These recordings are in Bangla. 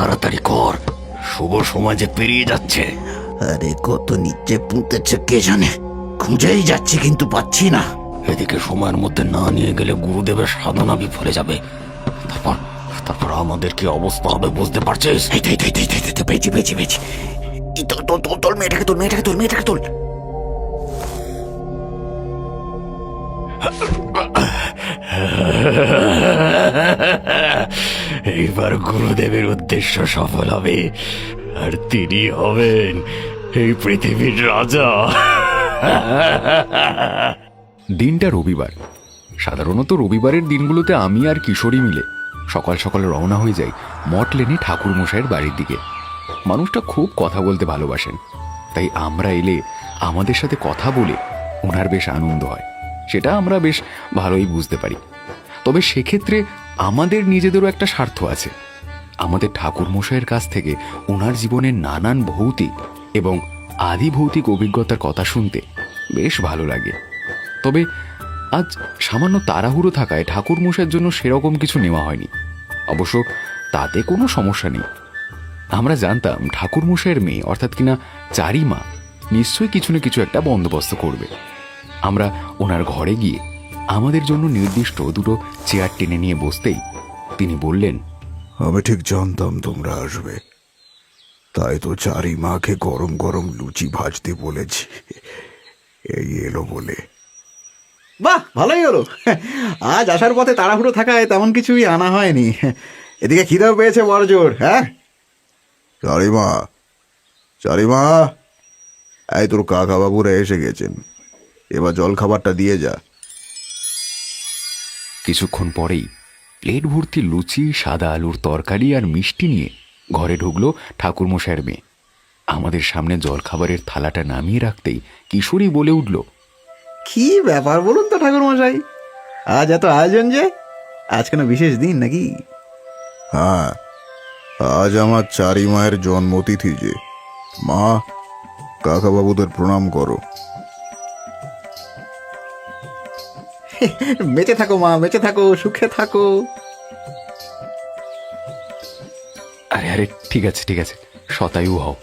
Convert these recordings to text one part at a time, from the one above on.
তাড়াতাড়ি কর। শুভ সমাজে পেরিয়ে যাচ্ছে। আরে কত নিচে পুঁতেছে কে জানে? খুঁজেই যাচ্ছি কিন্তু পাচ্ছি না। এদিকে সময়ের মধ্যে না নিয়ে গেলে গুরুদেবের সাধনা বিফলে যাবে। তারপর তারপর আমাদের কি অবস্থা হবে বুঝতে পারছিস? পেয়েছি পেয়েছি পেয়েছি। তোল তোল তোল তোল মেয়েটাকে তোল মেয়েটাকে তোল মেয়েটাকে তোল। এইবার গুরুদেবের উদ্দেশ্য সফল হবে, আর তিনি হবেন এই পৃথিবীর রাজা। দিনটা রবিবার। সাধারণত রবিবারের দিনগুলোতে আমি আর কিশোরী মিলে সকাল সকাল রওনা হয়ে যাই মঠ লেনে ঠাকুর মশাইয়ের বাড়ির দিকে। মানুষটা খুব কথা বলতে ভালোবাসেন, তাই আমরা এলে আমাদের সাথে কথা বলে ওনার বেশ আনন্দ হয়। সেটা আমরা বেশ ভালোই বুঝতে পারি। তবে সেক্ষেত্রে আমাদের নিজেদেরও একটা স্বার্থ আছে। আমাদের ঠাকুর মশাইয়ের কাছ থেকে ওনার জীবনের নানান ভৌতিক এবং আদি ভৌতিক অভিজ্ঞতার কথা শুনতে বেশ ভালো লাগে। তবে আজ সামান্য তাড়াহুড়ো থাকায় ঠাকুর মশাইয়ের জন্য সেরকম কিছু নেওয়া হয়নি। অবশ্য তাতে কোনো সমস্যা নেই। আমরা জানতাম ঠাকুর মশাইয়ের মেয়ে, অর্থাৎ কিনা চারিমা, নিশ্চয়ই কিছু না কিছু একটা বন্দোবস্ত করবে। আমরা ওনার ঘরে গিয়ে আমাদের জন্য নির্দিষ্ট দুটো চেয়ার টেনে নিয়ে বসতেই তিনি বললেন আমি ঠিক জানতাম তোমরা আসবে। তাই তো চারি মাকে গরম গরম লুচি ভাজতে বলেছি। এই এলো বলে। বাহ ভালোই হলো। আজ আসার পথে তাড়াহুড়ো থাকায় তেমন কিছুই আনা হয়নি। এদিকে খিদেও পেয়েছে বড় জোর হ্যাঁ? চারিমা চারিমা এই তোর কাকা বাবুরা এসে গেছেন। এবার জল খাবারটা দিয়ে যা। কিছুক্ষণ পরেই প্লেট ভর্তি লুচি সাদা আলুর তরকারি আর মিষ্টি নিয়ে ঘরে ঢুকলো ঠাকুরমশাইয়ের মেয়ে। আমাদের সামনে জলখাবারের থালাটা নামিয়ে রাখতেই কিশোরী বলে উঠল কি ব্যাপার বলুন তো ঠাকুর মশাই আজ এত আয়োজন যে? আজ কোনো বিশেষ দিন নাকি? হ্যাঁ আজ আমার চারি মায়ের জন্মতিথি যে। মা কাকা বাবুদের প্রণাম করো। বেঁচে থাকো মা বেঁচে থাকো সুখে থাকো। আরে আরে ঠিক আছে ঠিক আছে শতায়ু হও।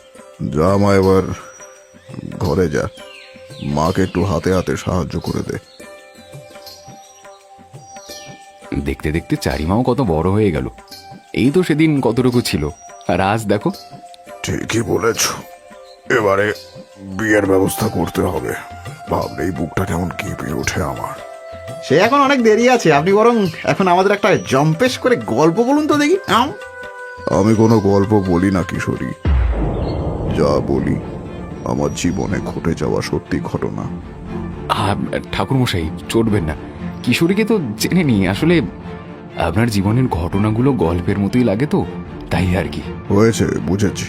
যা মা এবার ঘরে যা। মাকে একটু হাতে হাতে সাহায্য করে দে। দেখতে দেখতে চারিমাও কত বড় হয়ে গেল। এই তো সেদিন কতটুকু ছিল। আর আজ দেখো। ঠিকই বলেছ। এবারে বিয়ের ব্যবস্থা করতে হবে। ভাবলেই বুকটা কেমন কেঁপে ওঠে আমার। সে এখন অনেক দেরি আছে। আপনি বরং এখন আমাদের একটা জম্পেশ করে গল্প বলুন তো দেখি। আও আমি কোনো গল্প বলি না কিশোরী। যা বলি আমার জীবনে ঘটে যাওয়া সত্যি ঘটনা। ঠাকুরমশাই চটবেন না। কিশোরীকে তো জেনে নি আসলে আপনার জীবনের ঘটনাগুলো গল্পের মতোই লাগে তো তাই আর কি। হয়েছে বুঝেছি।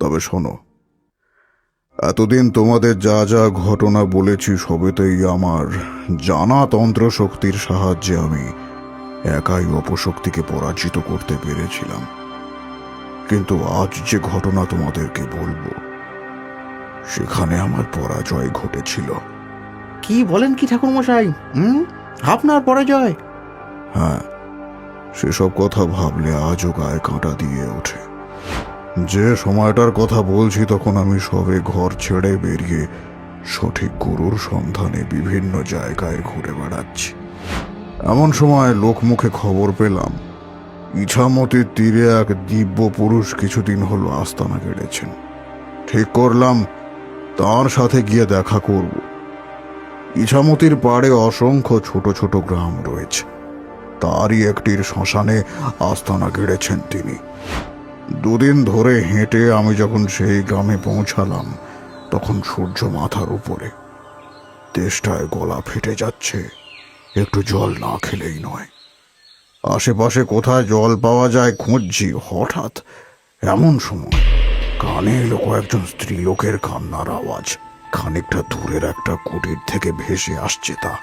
তবে শোনো এতদিন তোমাদের যা যা ঘটনা বলেছি সবেতেই আমার। জানা তন্ত্র শক্তির সাহায্যে আমি একাই অপশক্তিকে পরাজিত করতে পেরেছিলাম। কিন্তু আজ যে ঘটনা তোমাদেরকে বলব সেখানে আমার পরাজয় ঘটেছিল। কি বলেন কি ঠাকুর মশাই হুম? আপনার পরাজয়? হ্যাঁ সেসব কথা ভাবলে আজও গায়ে কাঁটা দিয়ে ওঠে। যে সময়টার কথা বলছি তখন আমি সবে ঘর ছেড়ে বেরিয়ে সঠিক গুরুর সন্ধানে বিভিন্ন জায়গায় ঘুরে বেড়াচ্ছি। এমন সময় লোকমুখে খবর পেলাম ইছামতির তীরে এক দিব্য পুরুষ কিছুদিন হলো আস্তানা কেড়েছেন। ঠিক করলাম, তার সাথে গিয়ে দেখা করব। ইছামতির পাড়ে অসংখ্য ছোট ছোট গ্রাম রয়েছে। তারই একটির শ্মশানে আস্তানা গেড়েছেন তিনি। দুদিন ধরে হেঁটে আমি যখন সেই গ্রামে পৌঁছালাম, তখন সূর্য মাথার উপরে। তেষ্টায় গলা ফেটে যাচ্ছে, একটু জল না খেলেই নয়। আশেপাশে কোথায় জল পাওয়া যায় খুঁজছি হঠাৎ, এমন সময় কানে এলো কয়েকজন স্ত্রীলোকের কান্নার আওয়াজ খানিকটা দূরের একটা কুটির থেকে ভেসে আসছে তা।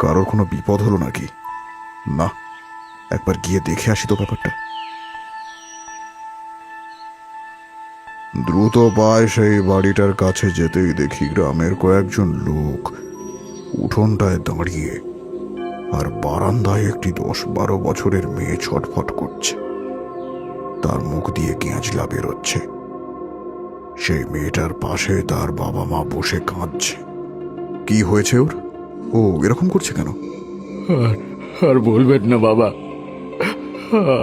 কারোর কোনো বিপদ হলো নাকি? না, একবার গিয়ে দেখে আসি তো ব্যাপারটা। দ্রুত পায় সেই বাড়িটার কাছে যেতেই দেখি গ্রামের কয়েকজন লোক উঠোনটায় দাঁড়িয়ে আর বারান্দায় একটি দশ বারো বছরের মেয়ে ছটফট করছে। তার মুখ দিয়ে কেঁচলা বেরোচ্ছে। সেই মেয়েটার পাশে তার বাবা মা বসে কাঁদছে। কি হয়েছে ওর? ও এরকম করছে কেন? আর আর বলবেন না বাবা।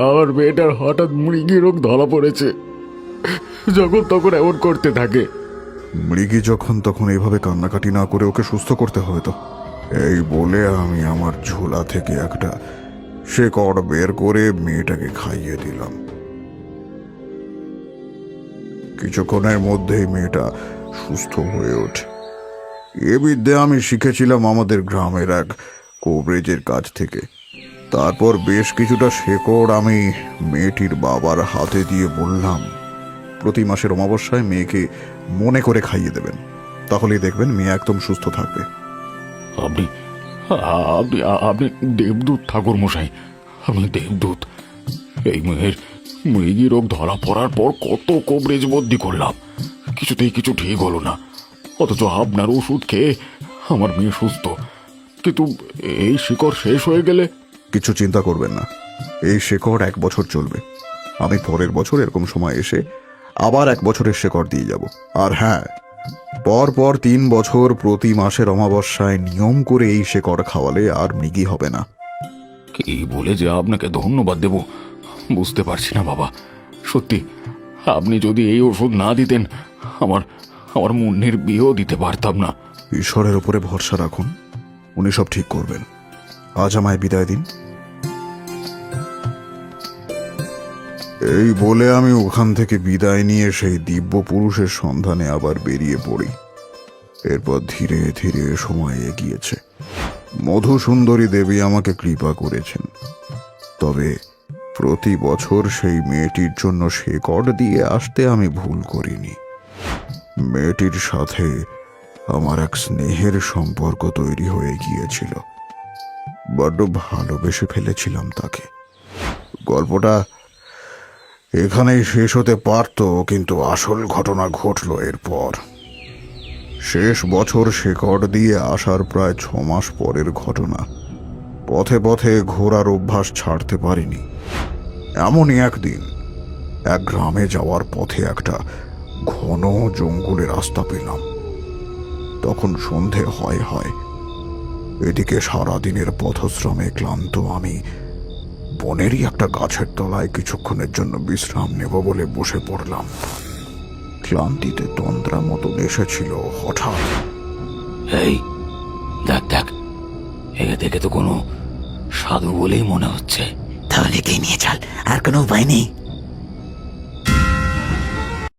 আমার মেয়েটার হঠাৎ মৃগী রোগ ধরা পড়েছে। যখন তখন এমন করতে থাকে। মৃগী যখন তখন এইভাবে কান্নাকাটি না করে ওকে সুস্থ করতে হবে তো? এই বলে আমি আমার ঝোলা থেকে একটা শেকড় বের করে মেয়েটাকে খাইয়ে দিলাম। কিছুক্ষণের মধ্যেই মেয়েটা সুস্থ হয়ে ওঠে। এ বিদ্যে আমি শিখেছিলাম আমাদের গ্রামের এক কোবরেজের কাছ থেকে। তারপর বেশ কিছুটা শেকড় আমি মেয়েটির বাবার হাতে দিয়ে বললাম প্রতি মাসের অমাবস্যায় মেয়েকে মনে করে খাইয়ে দেবেন। তাহলেই দেখবেন মেয়ে একদম সুস্থ থাকবে। আপনি আপনি আপনি দেবদূত ঠাকুর মশাই আপনি দেবদূত। এই মেয়ের মৃগী রোগ ধরা পড়ার পর কত কবরেজ বদ্যি করলাম। কিছুতেই কিছু ঠিক হলো না। অথচ আপনার ওষুধ খেয়ে আমার মেয়ে সুস্থ। কিন্তু এই শিকড় শেষ হয়ে গেলে? কিছু চিন্তা করবেন না। এই শেকড় এক বছর চলবে। আমি পরের বছর এরকম সময় এসে আবার এক বছরের শেকড় দিয়ে যাব। আর হ্যাঁ পর পর তিন বছর প্রতি মাসের অমাবস্যায় নিয়ম করে এই শেকড় খাওয়ালে আর মৃগী হবে না। কি বলে যে আপনাকে ধন্যবাদ দেব? বুঝতে পারছি না বাবা। সত্যি আপনি যদি এই ওষুধ না দিতেন আমার আমার মুন্নির বিয়েও দিতে পারতাম না। ঈশ্বরের উপরে ভরসা রাখুন উনি সব ঠিক করবেন। আজ আমায় বিদায় দিন। এই বলে আমি ওখান থেকে বিদায় নিয়ে সেই দিব্য পুরুষের সন্ধানে আবার বেরিয়ে পড়ি। এরপর ধীরে ধীরে সময় এগিয়েছে। মধুসুন্দরী দেবী আমাকে কৃপা করেছেন। তবে প্রতি বছর সেই মেয়েটির জন্য শেকড় দিয়ে আসতে আমি ভুল করিনি। মেয়েটির সাথে আমার এক স্নেহের সম্পর্ক তৈরি হয়ে গিয়েছিল। বড্ড ভালোবেসে ফেলেছিলাম তাকে। গল্পটা এখানেই শেষ হতে পারত, কিন্তু আসল ঘটনা ঘটল এরপর। শেষ বছর শেকড় দিয়ে আসার প্রায় ছ মাস পরের ঘটনা। পথে পথে ঘোরার অভ্যাস ছাড়তে পারিনি। এমনই একদিন, এক গ্রামে যাওয়ার পথে একটা ঘন জঙ্গলে রাস্তা পেলাম। তখন সন্ধে হয় হয়, এদিকে সারাদিনের পথশ্রমে ক্লান্ত আমি বনেরই একটা গাছের তলায় কিছুক্ষণের জন্য বিশ্রাম নেব বলে বসে পড়লাম। ক্লান্তিতে তন্দ্রা মতো এসেছিল হঠাৎ। এই দেখ দেখ একে দেখে তো কোনো সাধু বলেই মনে হচ্ছে। তাহলে কে নিয়ে চাল আর কোনো উপায় নেই।